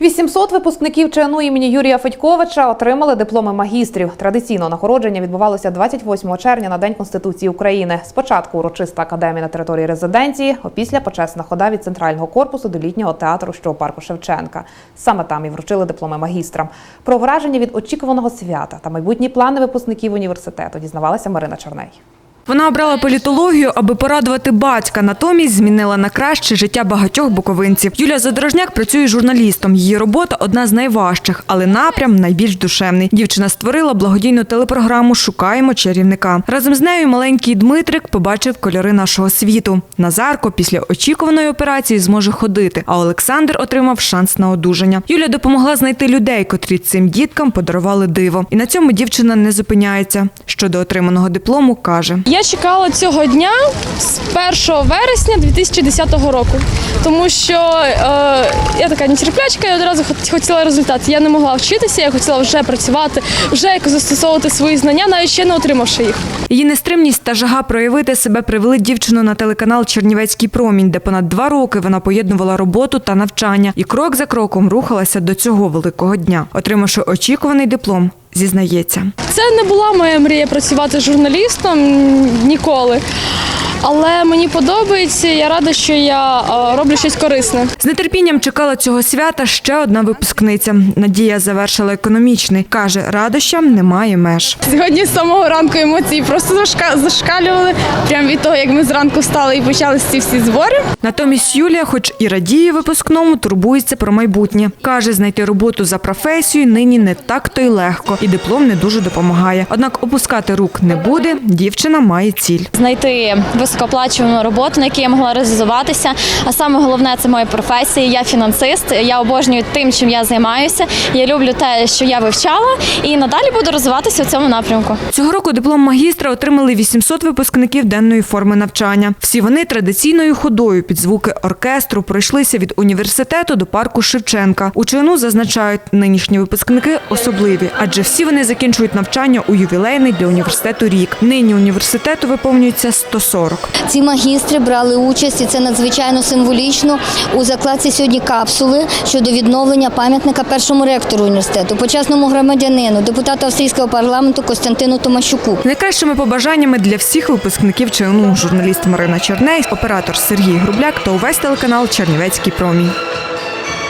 800 випускників ЧНУ імені Юрія Федьковича отримали дипломи магістрів. Традиційно нагородження відбувалося 28 червня на День Конституції України. Спочатку урочиста академія на території резиденції, опісля почесна хода від центрального корпусу до літнього театру, що у парку Шевченка. Саме там і вручили дипломи магістрам. Про враження від очікуваного свята та майбутні плани випускників університету дізнавалася Марина Чорней. Вона обрала політологію, аби порадувати батька. Натомість змінила на краще життя багатьох буковинців. Юлія Задорожняк працює журналістом. Її робота одна з найважчих, але напрям найбільш душевний. Дівчина створила благодійну телепрограму Шукаємо чарівника. Разом з нею маленький Дмитрик побачив кольори нашого світу. Назарко після очікуваної операції зможе ходити. А Олександр отримав шанс на одужання. Юля допомогла знайти людей, котрі цим діткам подарували диво. І на цьому дівчина не зупиняється. Щодо отриманого диплому, каже. Я чекала цього дня з 1 вересня 2010 року, тому що е, я така нетерплячка, я одразу хот- хотіла результат. Я не могла вчитися, я хотіла вже працювати, вже якось застосовувати свої знання, навіть ще не отримавши їх. Її нестримність та жага проявити себе привели дівчину на телеканал Чернівецький промінь, де понад два роки вона поєднувала роботу та навчання і крок за кроком рухалася до цього великого дня, отримавши очікуваний диплом. Зізнається, Це не була моя мрія працювати журналістом ніколи. Але мені подобається, я рада, що я е, роблю щось корисне. з нетерпінням чекала цього свята ще одна випускниця. Надія завершила економічний. каже, радощам немає меж. Сьогодні з самого ранку емоції просто зашка- зашкалювали. Прямо від того, як ми зранку встали і почалися ці всі збори. Натомість Юлія, хоч і радіє випускному, турбується про майбутнє. Каже, знайти роботу за професією нині не так то й легко, і диплом не дуже допомагає. Однак опускати рук не буде. Дівчина має ціль. знайти високооплачувану роботу, на якій я могла реалізуватися. А саме головне це моя професія. Я фінансист. Я обожнюю тим, чим я займаюся. Я люблю те, що я вивчала, і надалі буду розвиватися в цьому напрямку. Цього року диплом магістра отримали 800 випускників денної форми навчання. Всі вони традиційною ходою під звуки оркестру пройшлися від університету до парку Шевченка. У ЧНУ зазначають, нинішні випускники особливі, адже всі вони закінчують навчання у ювілейний для університету рік. Нині університету виповнюється 140. Ці магістри брали участь, і це надзвичайно символічно у закладці сьогодні капсули щодо відновлення пам'ятника першому ректору університету, почесному громадянину, депутату австрійського парламенту Костянтину Томащуку. Найкращими побажаннями для всіх випускників ЧНУ журналіст Марина Черней, оператор Сергій Грубляк та увесь телеканал Чернівецький промінь.